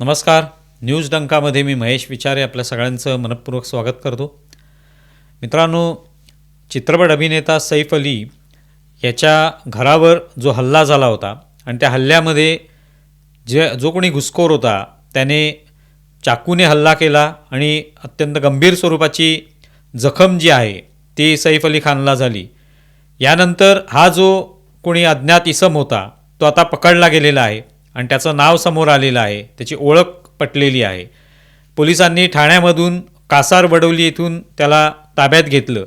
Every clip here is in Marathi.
नमस्कार. न्यूज डंकामध्ये मी महेश विचारे आपल्या सगळ्यांचं मनपूर्वक स्वागत करतो. मित्रांनो चित्रपट अभिनेता सैफ अली याच्या घरावर जो हल्ला झाला होता आणि त्या हल्ल्यामध्ये जे जो कोणी घुसखोर होता त्याने चाकूने हल्ला केला आणि अत्यंत गंभीर स्वरूपाची जखम जी आहे ती सैफ अली खानला झाली. यानंतर हा जो कोणी अज्ञात इसम होता तो आता पकडला गेलेला आहे. आणि त्याचं नाव समोर आलेलं आहे. त्याची ओळख पटलेली आहे. पोलिसांनी ठाण्यामधून कासार वडवली येथून त्याला ताब्यात घेतलं.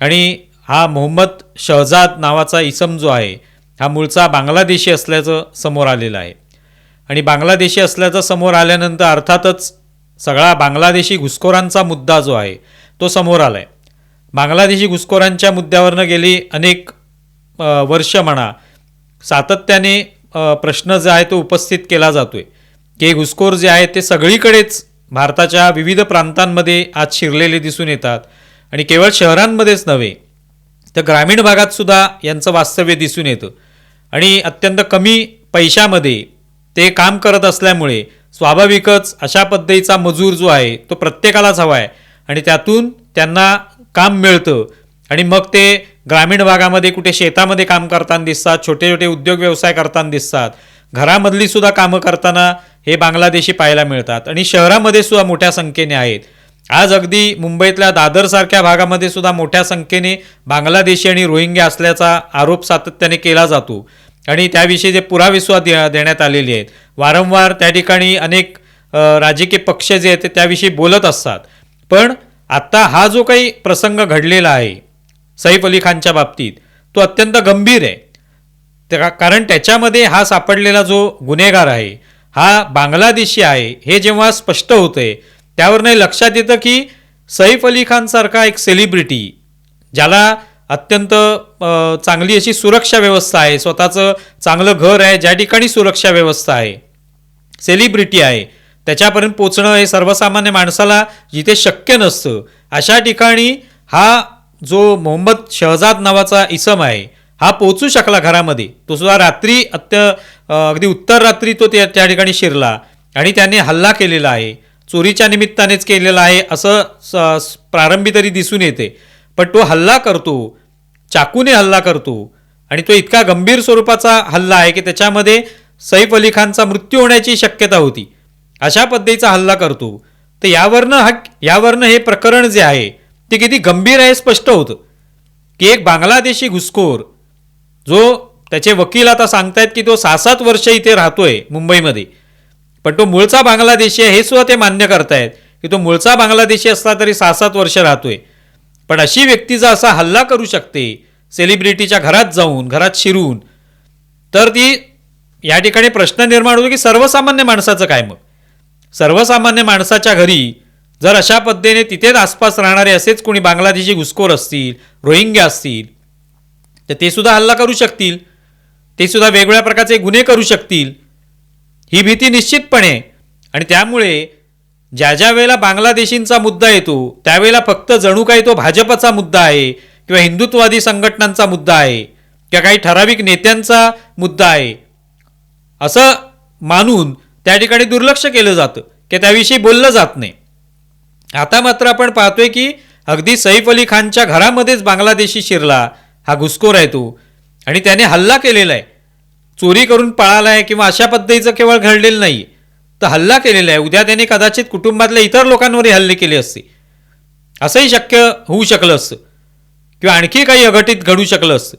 आणि हा मोहम्मद शहजाद नावाचा इसम जो आहे हा मूळचा बांगलादेशी असल्याचं समोर आलेलं आहे. आणि बांगलादेशी असल्याचं समोर आल्यानंतर अर्थातच सगळा बांगलादेशी घुसखोरांचा मुद्दा जो आहे तो समोर आला आहे बांगलादेशी घुसखोरांच्या मुद्द्यावरनं गेली अनेक वर्ष म्हणा सातत्याने प्रश्न जो आहे तो उपस्थित केला जातोय. की घुसखोर जे आहे ते सगळीकडेच भारताच्या विविध प्रांतांमध्ये आज शिरलेले दिसून येतात. आणि केवळ शहरांमध्येच नव्हे तर ग्रामीण भागात सुद्धा यांचं वास्तव्य दिसून येतं. आणि अत्यंत कमी पैशामध्ये ते काम करत असल्यामुळे स्वाभाविकच अशा पद्धतीचा मजूर जो आहे तो प्रत्येकालाच हवा आहे. आणि त्यातून त्यांना काम मिळतं आणि मग ते ग्रामीण भागामध्ये कुठे शेतामध्ये काम करताना दिसतात छोटे छोटे उद्योग व्यवसाय करताना दिसतात घरामधली सुद्धा कामं करताना हे बांगलादेशी पाहायला मिळतात आणि शहरामध्ये सुद्धा मोठ्या संख्येने आहेत. आज अगदी मुंबईतल्या दादरसारख्या भागामध्ये सुद्धा मोठ्या संख्येने बांगलादेशी आणि रोहिंग्या असल्याचा आरोप सातत्याने केला जातो. आणि त्याविषयी जे पुरावे सुद्धा दे देण्यात आलेले आहेत. वारंवार त्या ठिकाणी अनेक राजकीय पक्ष जे आहेत ते त्याविषयी बोलत असतात. पण आत्ता हा जो काही प्रसंग घडलेला आहे सैफ अली खानच्या बाबतीत. तो अत्यंत गंभीर आहे. त्या- कारण त्याच्यामध्ये हा सापडलेला जो गुन्हेगार आहे हा बांगलादेशी आहे हे जेव्हा स्पष्ट होतंय त्यावरनं लक्षात येतं की सैफ अली खानसारखा एक सेलिब्रिटी ज्याला अत्यंत चांगली अशी सुरक्षा व्यवस्था आहे स्वतःचं चांगलं घर आहे ज्या ठिकाणी सुरक्षा व्यवस्था आहे सेलिब्रिटी आहे त्याच्यापर्यंत पोचणं हे सर्वसामान्य माणसाला जिथे शक्य नसतं अशा ठिकाणी हा जो मोहम्मद शहजाद नावाचा इसम आहे हा पोचू शकला घरामध्ये. तो सुद्धा रात्री अत्य अगदी उत्तर रात्री तो त्या त्या ठिकाणी शिरला आणि त्याने हल्ला केलेला आहे. चोरीच्या निमित्तानेच केलेला आहे असं स- प्रारंभी तरी दिसून येते. पण तो हल्ला करतो चाकूने हल्ला करतो आणि तो इतका गंभीर स्वरूपाचा हल्ला आहे की त्याच्यामध्ये सैफ अली खानचा मृत्यू होण्याची शक्यता होती. अशा पद्धतीचा हल्ला करतो. तर यावरनं हा यावरनं हे प्रकरण जे आहे ते किती गंभीर आहे स्पष्ट होतं. की एक बांगलादेशी घुसखोर जो त्याचे वकील आता सांगतायत की तो सहा सात वर्ष इथे राहतोय मुंबईमध्ये. पण तो मूळचा बांगलादेशी आहे हे सुद्धा ते मान्य करतायत की तो मूळचा बांगलादेशी असला तरी सहा सात वर्ष राहतोय. पण अशी व्यक्ती जर असा हल्ला करू शकते सेलिब्रिटीच्या घरात जाऊन घरात शिरून तर ती या ठिकाणी प्रश्न निर्माण होतो की सर्वसामान्य माणसाचं काय मग? सर्वसामान्य माणसाच्या घरी जर अशा पद्धतीने तिथेच आसपास राहणारे असेच कोणी बांगलादेशी घुसखोर असतील रोहिंग्या असतील तर ते सुद्धा हल्ला करू शकतील. ते सुद्धा वेगवेगळ्या प्रकारचे गुन्हे करू शकतील. ही भीती निश्चितपणे आणि त्यामुळे ज्या ज्या वेळेला बांगलादेशींचा मुद्दा येतो त्यावेळेला फक्त जणू काही तो भाजपचा मुद्दा आहे किंवा हिंदुत्ववादी संघटनांचा मुद्दा आहे किंवा काही ठराविक नेत्यांचा मुद्दा आहे असं मानून त्या ठिकाणी दुर्लक्ष केलं जातं की त्याविषयी बोललं जात नाही. आता मात्र आपण पाहतोय की अगदी सैफ अली खानच्या घरामध्येच बांगलादेशी शिरला. हा घुसखोर आहे तो. आणि त्याने हल्ला केलेला आहे. चोरी करून पळाला आहे किंवा अशा पद्धतीचं केवळ घडलेलं नाही तर हल्ला केलेला आहे. उद्या त्याने कदाचित कुटुंबातल्या इतर लोकांवरही हल्ले केले असते. असंही शक्य होऊ शकलं असतं. किंवा आणखी काही अघटित घडू शकलं असतं.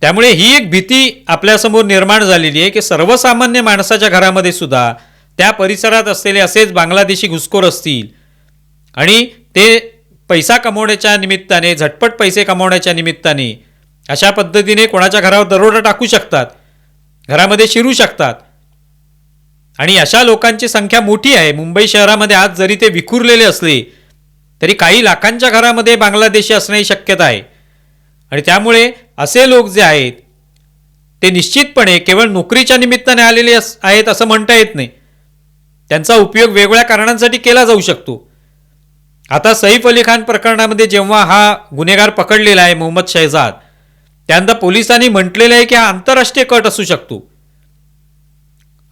त्यामुळे ही एक भीती आपल्यासमोर निर्माण झालेली आहे की सर्वसामान्य माणसाच्या घरामध्ये सुद्धा त्या परिसरात असलेले असेच बांगलादेशी घुसखोर असतील. आणि ते पैसा कमवण्याच्या निमित्ताने झटपट पैसे कमवण्याच्या निमित्ताने अशा पद्धतीने कोणाच्या घरावर दरोडा टाकू शकतात घरामध्ये शिरू शकतात. आणि अशा लोकांची संख्या मोठी आहे. मुंबई शहरामध्ये आज जरी ते विखुरलेले असले तरी काही लाखांच्या घरामध्ये बांगलादेशी असण्याची शक्यता आहे. आणि त्यामुळे असे लोक जे आहेत ते निश्चितपणे केवळ नोकरीच्या निमित्ताने आलेले आहेत असं म्हणता येत नाही. त्यांचा उपयोग वेगवेगळ्या कारणांसाठी केला जाऊ शकतो. आता सैफ अली खान प्रकरणामध्ये जेव्हा हा गुन्हेगार पकडलेला आहे मोहम्मद शहजाद त्यानंतर पोलिसांनी म्हटलेलं आहे की हा आंतरराष्ट्रीय कट असू शकतो.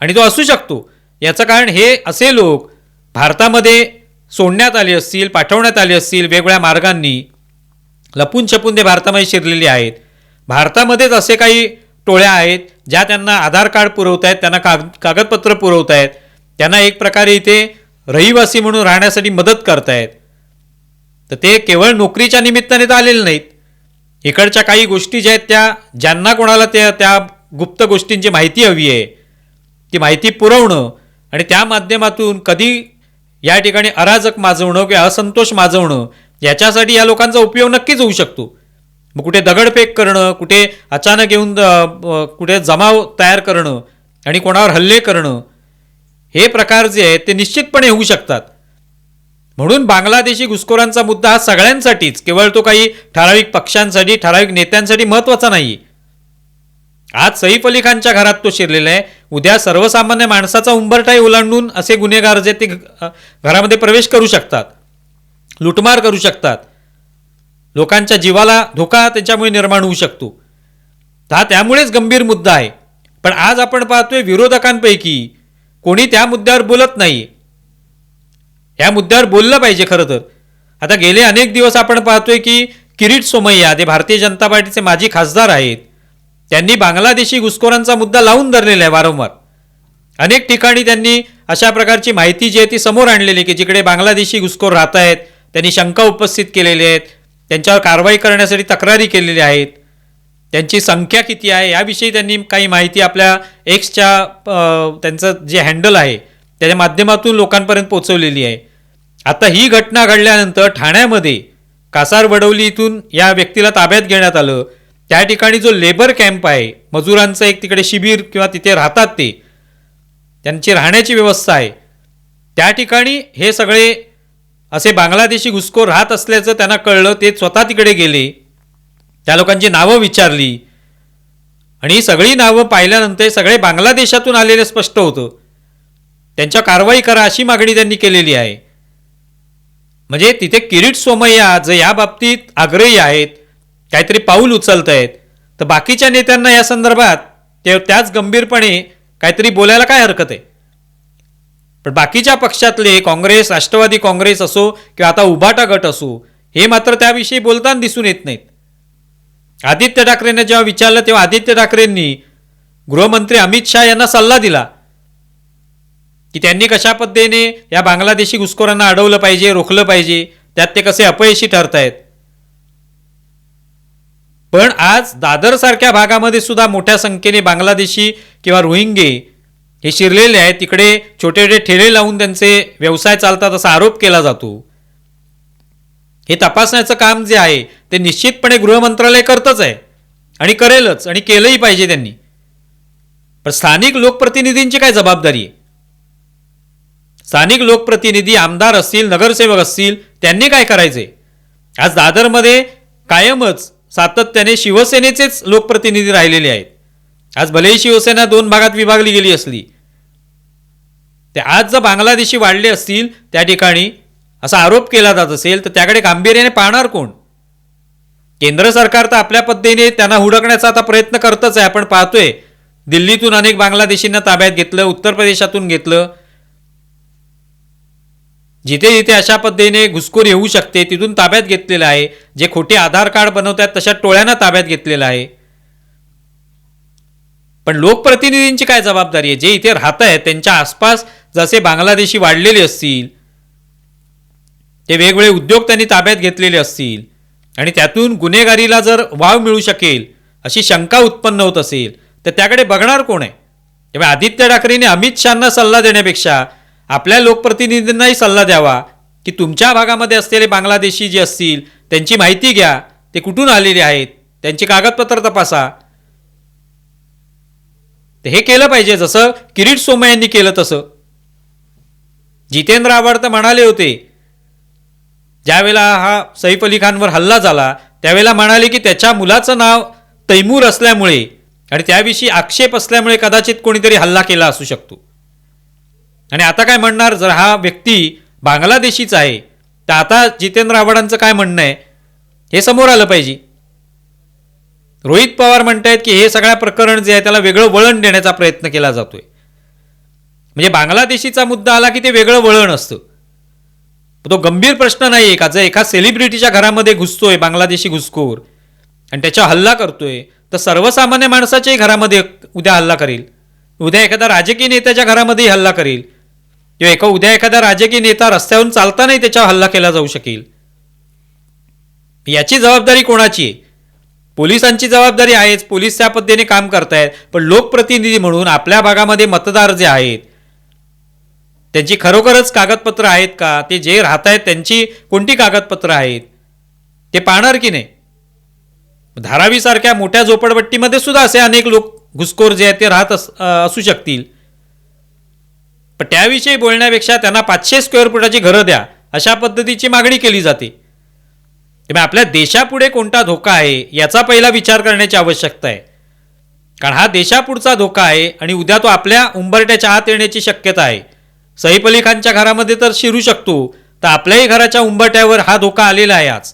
आणि तो असू शकतो. याचं कारण हे असे लोक भारतामध्ये सोडण्यात आले असतील पाठवण्यात आले असतील वेगवेगळ्या मार्गांनी लपून छपून ते भारतामध्ये शिरलेले आहेत. भारतामध्येच असे काही टोळ्या आहेत ज्या त्यांना आधार कार्ड पुरवत आहेत त्यांना काग कागदपत्र पुरवत आहेत त्यांना एक प्रकारे इथे रहिवासी म्हणून राहण्यासाठी मदत करतायत. तर ते केवळ नोकरीच्या निमित्ताने तर आलेले नाहीत. इकडच्या काही गोष्टी ज्या आहेत त्या ज्यांना कोणाला त्या त्या गुप्त गोष्टींची माहिती हवी आहे ती माहिती पुरवणं आणि त्या माध्यमातून कधी या ठिकाणी अराजक माजवणं किंवा असंतोष माजवणं याच्यासाठी या लोकांचा उपयोग नक्कीच होऊ शकतो. मग कुठे दगडफेक करणं कुठे अचानक येऊन कुठे जमाव तयार करणं आणि कोणावर हल्ले करणं हे प्रकार जे आहेत ते निश्चितपणे होऊ शकतात. म्हणून बांगलादेशी घुसखोरांचा मुद्दा हा सगळ्यांसाठीच. केवळ तो काही ठराविक पक्षांसाठी ठराविक नेत्यांसाठी महत्त्वाचा नाही. आज सईफ अली खानच्या घरात तो शिरलेला आहे. उद्या सर्वसामान्य माणसाचा उंबरठाही ओलांडून असे गुन्हेगार जे ते घरामध्ये प्रवेश करू शकतात लुटमार करू शकतात लोकांच्या जीवाला धोका त्याच्यामुळे निर्माण होऊ शकतो. हा त्यामुळेच गंभीर मुद्दा आहे. पण आज आपण पाहतोय विरोधकांपैकी कोणी त्या मुद्द्यावर बोलत नाही. या मुद्द्यावर बोललं पाहिजे खरं तर. आता गेले अनेक दिवस आपण पाहतोय की किरीट सोमय्या ते भारतीय जनता पार्टीचे माजी खासदार आहेत त्यांनी बांगलादेशी घुसखोरांचा मुद्दा लावून धरलेला आहे वारंवार. अनेक ठिकाणी त्यांनी अशा प्रकारची माहिती जी आहे ती समोर आणलेली आहे की जिकडे बांगलादेशी घुसखोर राहत आहेत त्यांनी शंका उपस्थित केलेल्या आहेत त्यांच्यावर कारवाई करण्यासाठी तक्रारी केलेल्या आहेत त्यांची संख्या किती आहे याविषयी त्यांनी काही माहिती आपल्या एक्सच्या त्यांचं जे हँडल आहे त्याच्या माध्यमातून लोकांपर्यंत पोहोचवलेली आहे. आता ही घटना घडल्यानंतर ठाण्यामध्ये कासार वडवली इथून या व्यक्तीला ताब्यात घेण्यात आलं. त्या ठिकाणी जो लेबर कॅम्प आहे मजुरांचं एक तिकडे शिबिर किंवा तिथे राहतात ते. त्यांची राहण्याची व्यवस्था आहे. त्या ठिकाणी हे सगळे असे बांगलादेशी घुसखोर राहत असल्याचं त्यांना कळलं ते स्वतः तिकडे गेले. त्या लोकांची नावं विचारली. आणि ही सगळी नावं पाहिल्यानंतर हे सगळे बांगलादेशातून आलेले स्पष्ट होतं. त्यांच्या कारवाई करा अशी मागणी त्यांनी केलेली आहे. म्हणजे तिथे किरीट सोमय्या जे या बाबतीत आग्रही आहेत काहीतरी पाऊल उचलत आहेत तर बाकीच्या नेत्यांना या संदर्भात ते त्याच गंभीरपणे काहीतरी बोलायला काय हरकत आहे? पण बाकीच्या पक्षातले काँग्रेस राष्ट्रवादी काँग्रेस असो किंवा आता उभाटा गट असो हे मात्र त्याविषयी बोलताना दिसून येत नाहीत. आदित्य ठाकरेंना जेव्हा विचारलं तेव्हा आदित्य ठाकरेंनी गृहमंत्री अमित शहा यांना सल्ला दिला. की त्यांनी कशा पद्धतीने या बांगलादेशी घुसखोरांना अडवलं पाहिजे रोखलं पाहिजे त्यात ते कसे अपयशी ठरतायत? पण आज दादरसारख्या भागामध्ये सुद्धा मोठ्या संख्येने बांगलादेशी किंवा रोहिंगे हे शिरलेले आहेत. तिकडे छोटे छोटे ठेले लावून त्यांचे व्यवसाय चालतात असा आरोप केला जातो. हे तपासण्याचं काम जे आहे ते निश्चितपणे गृहमंत्रालय करतच आहे आणि करेलच आणि केलंही पाहिजे त्यांनी. पण स्थानिक लोकप्रतिनिधींची काय जबाबदारी आहे? स्थानिक लोकप्रतिनिधी आमदार असतील नगरसेवक असतील त्यांनी काय करायचे? आज दादरमध्ये कायमच सातत्याने शिवसेनेचेच लोकप्रतिनिधी राहिलेले आहेत. आज भलेही शिवसेना दोन भागात विभागली गेली असली ते आज जर बांगलादेशी वाढले असतील त्या ठिकाणी असा आरोप केला जात असेल तर त्याकडे गांभीर्याने पाहणार कोण? केंद्र सरकार तर आपल्या पद्धतीने त्यांना हुडकण्याचा आता प्रयत्न करतच आहे. आपण पाहतोय दिल्लीतून अनेक बांगलादेशींना ताब्यात घेतलं उत्तर प्रदेशातून घेतलं जिथे जिथे अशा पद्धतीने घुसखोर येऊ शकते तिथून ताब्यात घेतलेलं आहे. जे खोटे आधार कार्ड बनवतात तशा टोळ्यांना ताब्यात घेतलेलं आहे. पण लोकप्रतिनिधींची काय जबाबदारी आहे? जे इथे राहत आहेत त्यांच्या आसपास जसे बांगलादेशी वाढलेले असतील ते वेगवेगळे उद्योग त्यांनी ताब्यात घेतलेले असतील आणि त्यातून गुन्हेगारीला जर वाव मिळू शकेल अशी शंका उत्पन्न होत असेल तर त्याकडे बघणार कोण आहे? तेव्हा आदित्य ठाकरेंनी अमित शहाना सल्ला देण्यापेक्षा आपल्या लोकप्रतिनिधींनाही सल्ला द्यावा की तुमच्या भागामध्ये असलेले बांगलादेशी जे असतील त्यांची माहिती घ्या. ते कुठून आलेले आहेत? त्यांची कागदपत्र तपासा. तर हे केलं पाहिजे जसं किरीट सोमय यांनी केलं तसं. जितेंद्र आव्हाड तर म्हणाले होते ज्यावेळेला हा सैफ अली खानवर हल्ला झाला त्यावेळेला म्हणाले की त्याच्या मुलाचं नाव तैमूर असल्यामुळे आणि त्याविषयी आक्षेप असल्यामुळे कदाचित कोणीतरी हल्ला केला असू शकतो. आणि आता काय म्हणणार? जर हा व्यक्ती बांगलादेशीचा आहे तर आता जितेंद्र आव्हाडांचं काय म्हणणं आहे? हे समोर आलं पाहिजे. रोहित पवार म्हणतायत की हे सगळ्या प्रकरण जे आहे त्याला वेगळं वळण देण्याचा प्रयत्न केला जातोय. म्हणजे बांगलादेशीचा मुद्दा आला की ते वेगळं वळण असतं. तो गंभीर प्रश्न नाही आहे का? जर एका सेलिब्रिटीच्या घरामध्ये घुसतोय बांगलादेशी घुसखोर आणि त्याच्या हल्ला करतोय तर सर्वसामान्य माणसाच्याही घरामध्ये उद्या हल्ला करेल. उद्या एखाद्या राजकीय नेत्याच्या घरामध्येही हल्ला करेल. किंवा एका उद्या एखादा राजकीय नेता रस्त्यावरून चालतानाही त्याच्यावर हल्ला केला जाऊ शकेल. याची जबाबदारी कोणाची आहे? पोलिसांची जबाबदारी आहेच. पोलीस त्या पद्धतीने काम करतायत. पण लोकप्रतिनिधी म्हणून आपल्या भागामध्ये मतदार जे आहेत त्यांची खरोखरच कागदपत्र आहेत का? ते जे राहत आहेत त्यांची कोणती कागदपत्र आहेत? ते पाहणार की नाही? धारावीसारख्या मोठ्या झोपडपट्टीमध्ये सुद्धा असे अनेक लोक घुसखोर जे आहेत ते राहत अस असू शकतील. पण त्याविषयी बोलण्यापेक्षा त्यांना पाचशे स्क्वेअर फुटाची घरं द्या अशा पद्धतीची मागणी केली जाते. त्यामुळे आपल्या देशापुढे कोणता धोका आहे याचा पहिला विचार करण्याची आवश्यकता आहे. कारण हा देशापुढचा धोका आहे आणि उद्या तो आपल्या उंबरट्याच्या आत येण्याची शक्यता आहे. सईफ अली खानच्या घरामध्ये तर शिरू शकतो तर आपल्याही घराच्या उंबरट्यावर हा धोका आलेला आहे आज.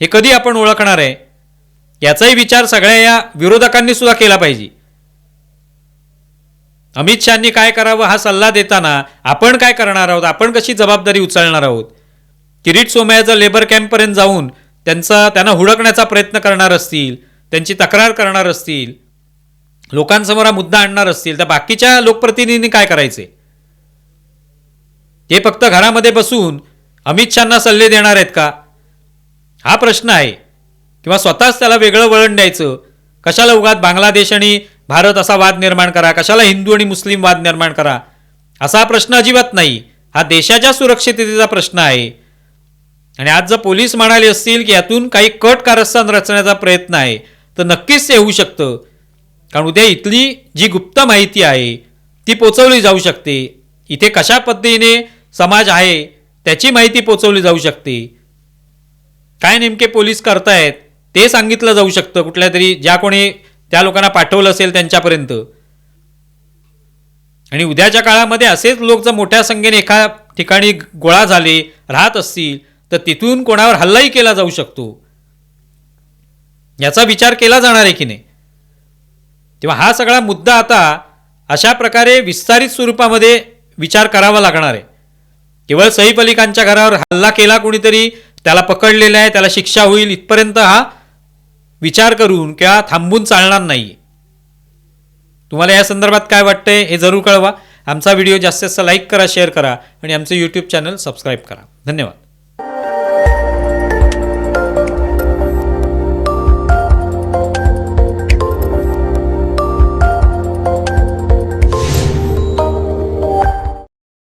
हे कधी आपण ओळखणार आहे? याचाही विचार सगळ्या या विरोधकांनी सुद्धा केला पाहिजे. अमित शहानी काय करावं हा सल्ला देताना आपण काय करणार आहोत? आपण कशी जबाबदारी उचलणार आहोत? किरीट सोमयाचं लेबर कॅम्पपर्यंत जाऊन त्यांचा त्यांना हुडकण्याचा प्रयत्न करणार असतील त्यांची तक्रार करणार असतील लोकांसमोर हा मुद्दा आणणार असतील तर बाकीच्या लोकप्रतिनिधींनी काय करायचे? ते फक्त घरामध्ये बसून अमित शहाना सल्ले देणार आहेत का? हा प्रश्न आहे. किंवा स्वतःच त्याला वेगळं वळण द्यायचं? कशाला उगात बांगलादेश आणि भारत असा वाद निर्माण करा कशाला हिंदू आणि मुस्लिम वाद निर्माण करा? असा हा प्रश्न अजिबात नाही. हा देशाच्या सुरक्षिततेचा प्रश्न आहे. आणि आज जर पोलीस म्हणाले असतील की यातून काही कट कारस्थान रचण्याचा प्रयत्न आहे तर नक्कीच ते होऊ शकतं. कारण उद्या इथली जी गुप्त माहिती आहे ती पोचवली जाऊ शकते. इथे कशा पद्धतीने समाज आहे त्याची माहिती पोचवली जाऊ शकते. काय नेमके पोलीस करतायत ते सांगितलं जाऊ शकतं. कुठल्या तरी ज्या कोणी त्या लोकांना पाठवलं असेल त्यांच्यापर्यंत. आणि उद्याच्या काळामध्ये असेच लोक जर मोठ्या संख्येने एका ठिकाणी गोळा झाले राहत असतील तर तिथून कोणावर हल्लाही केला जाऊ शकतो. याचा विचार केला जाणार आहे की नाही? तेव्हा हा सगळा मुद्दा आता अशा प्रकारे विस्तारित स्वरूपामध्ये विचार करावा लागणार आहे. केवळ सईफ अली खानच्या घरावर हल्ला केला कोणीतरी त्याला पकडलेला आहे त्याला शिक्षा होईल इथपर्यंत हा विचार करून किंवा थांबून चालणार नाही. तुम्हाला या संदर्भात काय वाटतंय हे जरूर कळवा. आमचा व्हिडिओ जास्तीत जास्त लाईक करा शेअर करा आणि आमचं यूट्यूब चॅनल सबस्क्राईब करा. धन्यवाद.